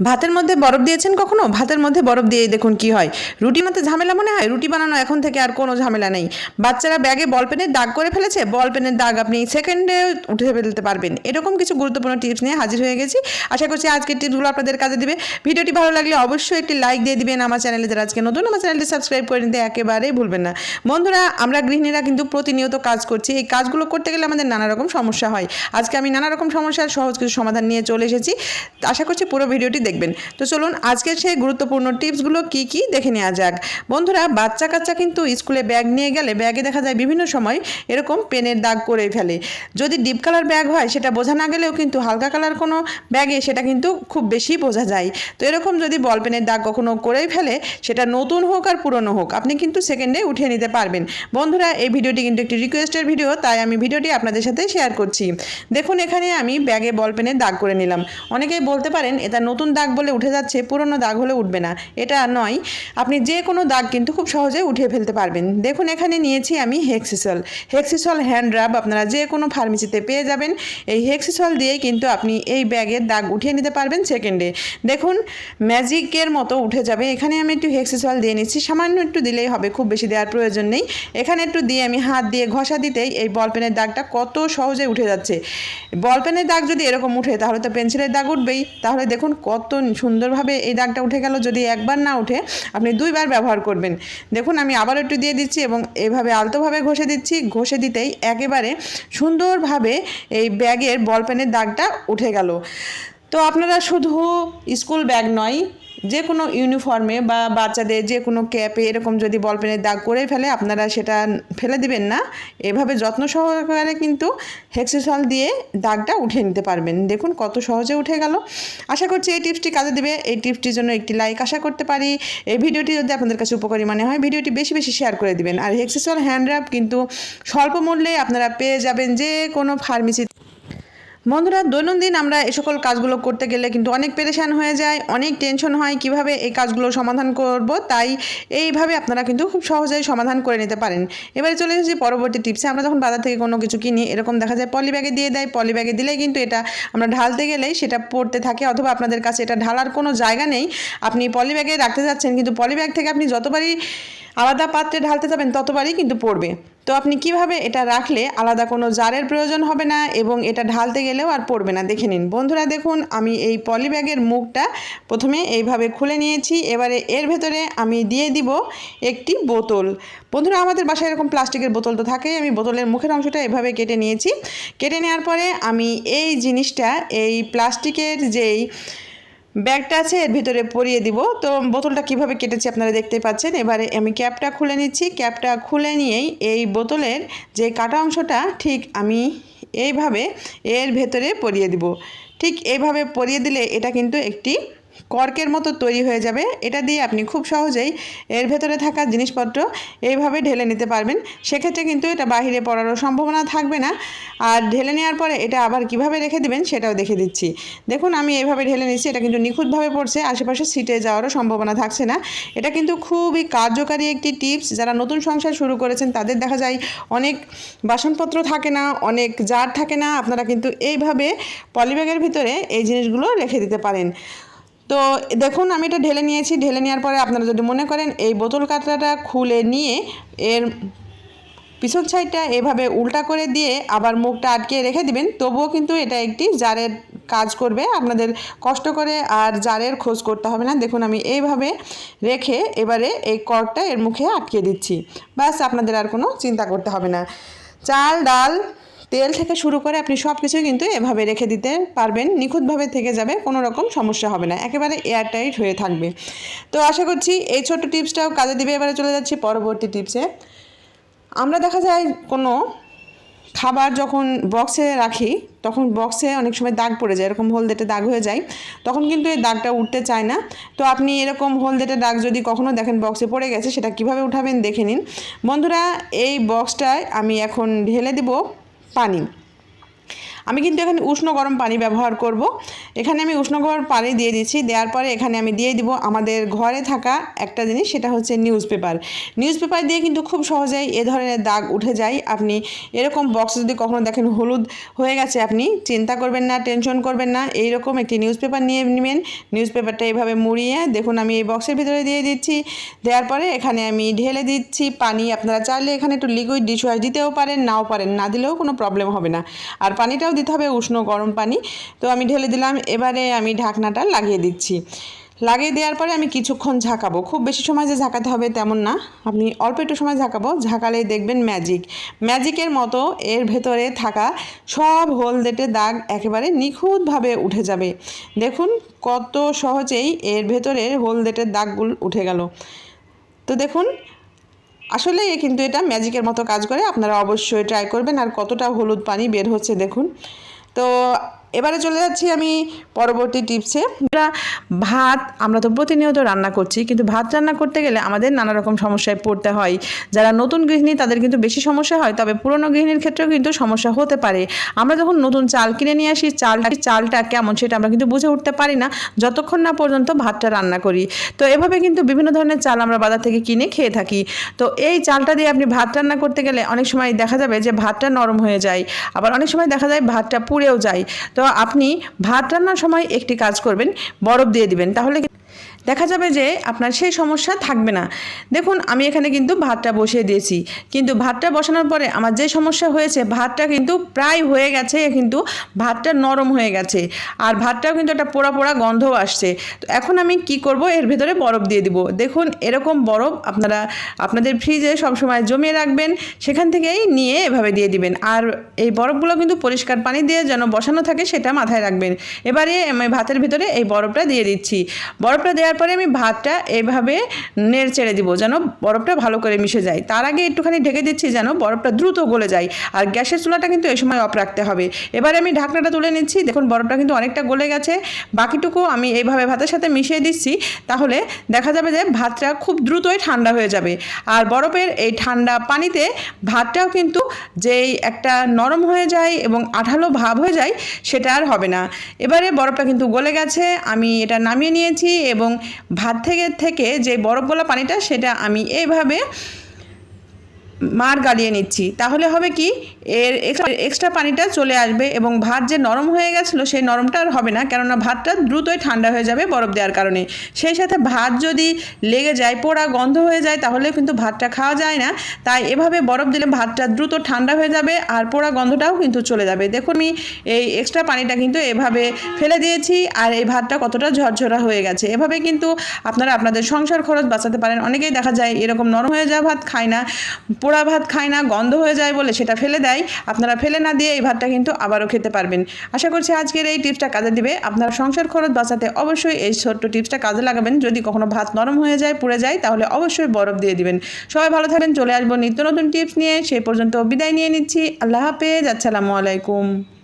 ভাতের মধ্যে বরফ দিয়েছেন কখনো? ভাতের মধ্যে বরফ দিয়ে দেখুন কি হয়। রুটি মতো ঝামেলা মনে হয়? রুটি বানানো এখন থেকে আর কোনো ঝামেলা নেই। বাচ্চারা ব্যাগে বল পেনের দাগ করে ফেলেছে? বল পেনের দাগ আপনি সেকেন্ডে উঠে ফেলতে পারবেন। এরকম কিছু গুরুত্বপূর্ণ টিপস নিয়ে হাজির হয়ে গেছি। আশা করছি আজকের টিপসগুলো আপনাদের কাজে দিবে। ভিডিওটি ভালো লাগলে অবশ্যই একটি লাইক দিয়ে দিবেন আমার চ্যানেলে যারা আজকে নতুন, আমার চ্যানেলটি সাবস্ক্রাইব করে নিতে একেবারেই ভুলবেন না। বন্ধুরা, আমরা গৃহিণীরা কিন্তু প্রতিনিয়ত কাজ করছি। এই কাজগুলো করতে গেলে আমাদের নানা রকম সমস্যা হয়। আজকে আমি নানা রকম সমস্যার সহজ কিছু সমাধান নিয়ে চলে এসেছি। আশা করছি পুরো ভিডিওটি দেখবেন। তো চলুন আজকে সেই গুরুত্বপূর্ণ টিপসগুলো কি কি দেখে নেওয়া যাক। বন্ধুরা বাচ্চা কাচ্চা কিন্তু স্কুলে ব্যাগ নিয়ে গেলে ব্যাগে দেখা যায় বিভিন্ন সময় এরকম পেনের দাগ করে ফেলে। যদি ডিপ কালার ব্যাগ হয়, সেটা বোঝা না গেলেও কিন্তু হালকা কালার কোনো ব্যাগে সেটা কিন্তু খুব বেশি বোঝা যায়। তো এরকম যদি বল পেনের দাগ কখনো করেই ফেলে, সেটা নতুন হোক আর পুরনো হোক, আপনি কিন্তু সেকেন্ডে উঠিয়ে নিতে পারবেন। বন্ধুরা, এই ভিডিওটি কিন্তু একটি রিকোয়েস্টের ভিডিও তাই আমি ভিডিওটি আপনাদের সাথে শেয়ার করছি। দেখুন, এখানে আমি ব্যাগে বল পেনের দাগ করে নিলাম। অনেকেই বলতে পারেন, এটা নতুন দাগ বলে উঠে যাচ্ছে, পুরনো দাগ হলে উঠবে না। এটা নয়, আপনি যে কোনো দাগ কিন্তু খুব সহজে উঠিয়ে ফেলতে পারবেন। দেখুন, এখানে নিয়েছি আমি হেক্সিসল হেক্সিসল হ্যান্ড রাব আপনারা যে কোনো ফার্মেসিতে পেয়ে যাবেন। এই হেক্সিসল দিয়েই কিন্তু আপনি এই ব্যাগের দাগ উঠিয়ে নিতে পারবেন সেকেন্ডে দেখুন ম্যাজিকের মতো উঠে যাবে। এখানে আমি একটু হেক্সিসল দিয়ে নিচ্ছি। সামান্য একটু দিলেই হবে, খুব বেশি দেওয়ার প্রয়োজন নেই। এখানে একটু দিয়ে আমি হাত দিয়ে ঘষা দিতেই এই বল পেনের দাগটা কত সহজে উঠে যাচ্ছে। বল পেনের দাগ যদি এরকম উঠে, তাহলে তো পেন্সিলের দাগ উঠবেই। তাহলে দেখুন কত সুন্দরভাবে এই দাগটা উঠে গেল, যদি একবার না উঠে আপনি দুইবার ব্যবহার করবেন। দেখুন, আমি আবার একটু দিয়ে দিচ্ছি এবং এভাবে আলতোভাবে ঘষে দিচ্ছি। ঘষে দিতেই একেবারে সুন্দরভাবে এই ব্যাগের বল পেনের দাগটা উঠে গেল। তো আপনারা শুধু স্কুল ব্যাগ নয় যে কোনো ইউনিফর্মে বা বাচ্চাদের যে কোনো ক্যাপে এরকম যদি বল পেনের দাগ করে ফেলে, আপনারা সেটা ফেলে দিবেন না। এভাবে যত্ন সহকারে কিন্তু হেক্সিসল দিয়ে দাগটা উঠিয়ে নিতে পারবেন। দেখুন কত সহজে উঠে গেল। আশা করছি এই টিপসটি কাজে দেবে। এই টিপসটির জন্য একটি লাইক আশা করতে পারি। এই ভিডিওটি যদি আপনাদের কাছে উপকারী মনে হয়, ভিডিওটি বেশি বেশি শেয়ার করে দিবেন। আর হেক্সিসল হ্যান্ড র্যাপ কিন্তু স্বল্প মূল্যে আপনারা পেয়ে যাবেন যে কোনো ফার্মেসি বন্ধুরা, দৈনন্দিন আমরা এ সকল কাজগুলো করতে গেলে কিন্তু অনেক পেরেশান হয়ে যায়, অনেক টেনশন হয় কীভাবে এই কাজগুলো সমাধান করব, তাই এইভাবে আপনারা কিন্তু খুব সহজেই সমাধান করে নিতে পারেন। এবারে চলে এসেছি পরবর্তী টিপসে, আমরা যখন বাজার থেকে কোনো কিছু কিনি, এরকম দেখা যায় পলি ব্যাগে দিয়ে দেয়, পলি ব্যাগে দিলেই কিন্তু এটা আমরা ঢালতে গেলেই সেটা পড়তে থাকে, অথবা আপনাদের কাছে এটা ঢালার কোনো জায়গা নেই, আপনি পলি ব্যাগে রাখতে যাচ্ছেন, কিন্তু পলি ব্যাগ থেকে আপনি যতবারই আলাদা পাত্রে ঢালতে যাবেন ততবারই কিন্তু পড়বে। তো আপনি কীভাবে এটা রাখলে আলাদা কোনো জারের প্রয়োজন হবে না এবং এটা ঢালতে গেলেও আর পড়বে না? দেখে নিন। বন্ধুরা, দেখুন, আমি এই পলি ব্যাগের মুখটা প্রথমে এইভাবে খুলে নিয়েছি। এবারে এর ভেতরে আমি দিয়ে দিব একটি বোতল। বন্ধুরা, আমাদের বাসায় এরকম প্লাস্টিকের বোতল তো থাকেই। আমি বোতলের মুখের অংশটা এভাবে কেটে নিয়েছি। কেটে নেওয়ার পরে আমি এই জিনিসটা, এই প্লাস্টিকের যেই ব্যাগটা আছে, এর ভিতরে পরিয়ে দিব। তো বোতলটা কীভাবে কেটেছি আপনারা দেখতে পাচ্ছেন। এবারে আমি ক্যাপটা খুলে নিচ্ছি। ক্যাপটা খুলে নিয়েই এই বোতলের যে কাটা অংশটা, ঠিক আমি এইভাবে এর ভেতরে পরিয়ে দিব। ঠিক এইভাবে পরিয়ে দিলে এটা কিন্তু একটি কর্কের মতো তৈরি হয়ে যাবে। এটা দিয়ে আপনি খুব সহজেই এর ভেতরে থাকা জিনিসপত্র এইভাবে ঢেলে নিতে পারবেন। সেক্ষেত্রে কিন্তু এটা বাহিরে পড়ারও সম্ভাবনা থাকবে না। আর ঢেলে নেওয়ার পরে এটা আবার কীভাবে রেখে দিবেন সেটাও দেখে দিচ্ছি। দেখুন, আমি এইভাবে ঢেলে নিচ্ছি, এটা কিন্তু নিখুঁতভাবে পড়ছে, আশেপাশে সিটে যাওয়ারও সম্ভাবনা থাকছে না। এটা কিন্তু খুবই কার্যকারী একটি টিপস। যারা নতুন সংসার শুরু করেছেন, তাদের দেখা যায় অনেক বাসনপত্র থাকে না, অনেক জার থাকে না। আপনারা কিন্তু এইভাবে পলিব্যাগের ভিতরে এই জিনিসগুলো রেখে দিতে পারেন। তো দেখুন, আমি এটা ঢেলে নিয়েছি। ঢেলে নেওয়ার পরে আপনারা যদি মনে করেন, এই বোতল কাতরাটা খুলে নিয়ে এর পিছন সাইডটা এভাবে উল্টা করে দিয়ে আবার মুখটা আটকে রেখে দিবেন, তবুও কিন্তু এটা একটি জারের কাজ করবে। আপনাদের কষ্ট করে আর জারের খোঁজ করতে হবে না। দেখুন, আমি এইভাবে রেখে এবারে এই কর্কটা এর মুখে আটকে দিচ্ছি। ব্যাস, আপনাদের আর কোনো চিন্তা করতে হবে না। চাল, ডাল তেল থেকে শুরু করে আপনি সব কিছুই কিন্তু এভাবে রেখে দিতে পারবেন। নিখুঁতভাবে থেকে যাবে, কোনো রকম সমস্যা হবে না। একেবারে এয়ারটাইট হয়ে থাকবে। তো আশা করছি এই ছোট্ট টিপসটাও কাজে দিবে। এবারে চলে যাচ্ছি পরবর্তী টিপসে। আমরা দেখা যায় কোনো খাবার যখন বক্সে রাখি, তখন বক্সে অনেক সময় দাগ পড়ে যায়। এরকম হলদেটে দাগ হয়ে যায়। তখন কিন্তু এই দাগটা উঠতে চায় না। তো আপনি এরকম হলদেটে দাগ যদি কখনও দেখেন বক্সে পড়ে গেছে, সেটা কীভাবে উঠাবেন দেখে নিন। বন্ধুরা, এই বক্সটায় আমি এখন ঢেলে দিব। পানি আমি কিন্তু এখানে উষ্ণ গরম পানি ব্যবহার করব। এখানে আমি উষ্ণ গরম পানি দিয়ে দিচ্ছি, দেওয়ার পরে এখানে আমি দিয়ে দিব আমাদের ঘরে থাকা একটা জিনিস, সেটা হচ্ছে নিউজ পেপার নিউজ পেপার দিয়ে কিন্তু খুব সহজেই এ ধরনের দাগ উঠে যায়। আপনি এরকম বক্স যদি কখনো দেখেন হলুদ হয়ে গেছে, আপনি চিন্তা করবেন না টেনশন করবেন না। এইরকম একটি নিউজ পেপার নিয়ে নেবেন। নিউজ পেপারটা এইভাবে মুড়িয়ে দেখুন, আমি এই বক্সের ভিতরে দিয়ে দিচ্ছি। দেওয়ার পরে এখানে আমি ঢেলে দিচ্ছি পানি। আপনারা চাইলে এখানে একটু লিকুইড ডিশ ওয়াশ দিতেও পারেন, নাও পারেন, না দিলেও কোনো প্রবলেম হবে না। আর পানিটাও দিতে হবে উষ্ণ গরম পানি। তো আমি ঢেলে দিলাম, এবারে আমি ঢাকনাটা লাগিয়ে দিচ্ছি। লাগিয়ে দেওয়ার পরে আমি কিছুক্ষণ ঝাঁকাবো। খুব বেশি সময় যে ঝাঁকাতে হবে তেমন না। আপনি অল্প একটু সময় ঝাঁকাবো, ঝাঁকালেই দেখবেন ম্যাজিক ম্যাজিকের মতো এর ভেতরে থাকা সব হলদেটে দাগ একেবারে নিখুঁতভাবে উঠে যাবে। দেখুন কত সহজেই এর ভেতরে হলদেটের দাগগুলো উঠে গেল। তো দেখুন আসলে কিন্তু এটা ম্যাজিকের মতো কাজ করে। আপনারা অবশ্যই ট্রাই করবেন। আর কতটা হলুদ পানি বের হচ্ছে দেখুন। তো এবারে চলে যাচ্ছি আমি পরবর্তী টিপসে ভাত, আমরা তো প্রতিনিয়ত রান্না করছি, কিন্তু ভাত রান্না করতে গেলে আমাদের নানা রকম সমস্যায় পড়তে হয়। যারা নতুন গৃহিণী, তাদের কিন্তু বেশি সমস্যা হয়, তবে পুরনো গৃহিণীর ক্ষেত্রেও কিন্তু সমস্যা হতে পারে। আমরা যখন নতুন চাল কিনে নিয়ে আসি চালটা চালটা কেমন সেটা আমরা কিন্তু বুঝে উঠতে পারি না। যতক্ষণ না পর্যন্ত ভাতটা রান্না করি। তো এভাবে কিন্তু বিভিন্ন ধরনের চাল আমরা বাজার থেকে কিনে খেয়ে থাকি। তো এই চালটা দিয়ে আপনি ভাত রান্না করতে গেলে অনেক সময় দেখা যাবে যে ভাতটা নরম হয়ে যায়। আবার অনেক সময় দেখা যায় ভাতটা পুড়েও যায়। তো আপনি ভাত রান্নার সময় একটি কাজ করবেন বরফ দিয়ে দিবেন তাহলে দেখা যাবে যে আপনার সেই সমস্যা থাকবে না। দেখুন, আমি এখানে কিন্তু ভাতটা বসিয়ে দিয়েছি। কিন্তু ভাতটা বসানোর পরে আমার যে সমস্যা হয়েছে, ভাতটা কিন্তু প্রায় হয়ে গেছে, কিন্তু ভাতটা নরম হয়ে গেছে। আর ভাতটাও কিন্তু একটা পোড়া পোড়া গন্ধও আসছে। তো এখন আমি কি করব? এর ভেতরে বরফ দিয়ে দিব। দেখুন, এরকম বরফ আপনারা, আপনাদের ফ্রিজে সবসময় জমিয়ে রাখবেন, সেখান থেকেই নিয়ে এভাবে দিয়ে দিবেন। আর এই বরফগুলো কিন্তু পরিষ্কার পানি দিয়ে যেন বসানো থাকে, সেটা মাথায় রাখবেন। এবারে আমি ভাতের ভিতরে এই বরফটা দিয়ে দিচ্ছি। বরফটা দেওয়ার পরে আমি ভাতটা এভাবে নেড়ে ছেড়ে দিব, যেন বরফটা ভালো করে মিশে যায়। তার আগে একটুখানি ঢেকে দিচ্ছি যেন বরফটা দ্রুত গলে যায়, আর গ্যাসের চুলাটা কিন্তু এই সময় অফ রাখতে হবে। এবারে আমি ঢাকনাটা তুলে নিচ্ছি, দেখুন বরফটা কিন্তু অনেকটা গলে গেছে। বাকিটুকু আমি এইভাবে ভাতের সাথে মিশিয়ে দিচ্ছি, তাহলে দেখা যাবে যে ভাতটা খুব দ্রুতই ঠান্ডা হয়ে যাবে। আর বরফের এই ঠান্ডা পানিতে ভাতটাও কিন্তু যেই একটা নরম হয়ে যায় এবং আঠালো ভাব হয়ে যায়, সেটা আর হবে না। এবারে বরফটা কিন্তু গলে গেছে, আমি এটা নামিয়ে নিয়েছি এবং ভাত থেকে থেকে যে বরফ গলা পানিটা সেটা আমি এইভাবে মার গালিয়ে নিচ্ছি। তাহলে হবে কি? এর এক্সট্রা পানিটা চলে আসবে এবং ভাত যে নরম হয়ে গেছিল সেই নরমটা আর হবে না, কেননা ভাতটা দ্রুতই ঠান্ডা হয়ে যাবে বরফ দেওয়ার কারণে। সেই সাথে ভাত যদি লেগে যায়, পোড়া গন্ধ হয়ে যায় তাহলে কিন্তু ভাতটা খাওয়া যায় না। তাই এভাবে বরফ দিলে ভাতটা দ্রুত ঠান্ডা হয়ে যাবে আর পোড়া গন্ধটাও কিন্তু চলে যাবে। দেখুন আমি এই এক্সট্রা পানিটা কিন্তু এভাবে ফেলে দিয়েছি আর এই ভাতটা কতটা ঝরঝরা হয়ে গেছে। এভাবে কিন্তু আপনারা আপনাদের সংসার খরচ বাঁচাতে পারেন। অনেকেই দেখা যায় এরকম নরম হয়ে যাওয়া ভাত খায় না। পোড়া ভাত খায় না, গন্ধ হয়ে যায় বলে সেটা ফেলে দেয়। আপনারা ফেলে না দিয়ে এই ভাতটা কিন্তু আবারও খেতে পারবেন। আশা করছি আজকের এই টিপসটা কাজে দিবে। আপনার সংসার খরচ বাঁচাতে অবশ্যই এই ছোট্ট টিপসটা কাজে লাগাবেন। যদি কখনো ভাত নরম হয়ে যায়, পুড়ে যায়, তাহলে অবশ্যই বরফ দিয়ে দিবেন। সবাই ভালো থাকবেন, চলে আসব নিত্য নতুন টিপস নিয়ে। সেই পর্যন্ত বিদায় নিয়ে নিচ্ছি। আল্লাহ হাফেজ, আসসালামু আলাইকুম।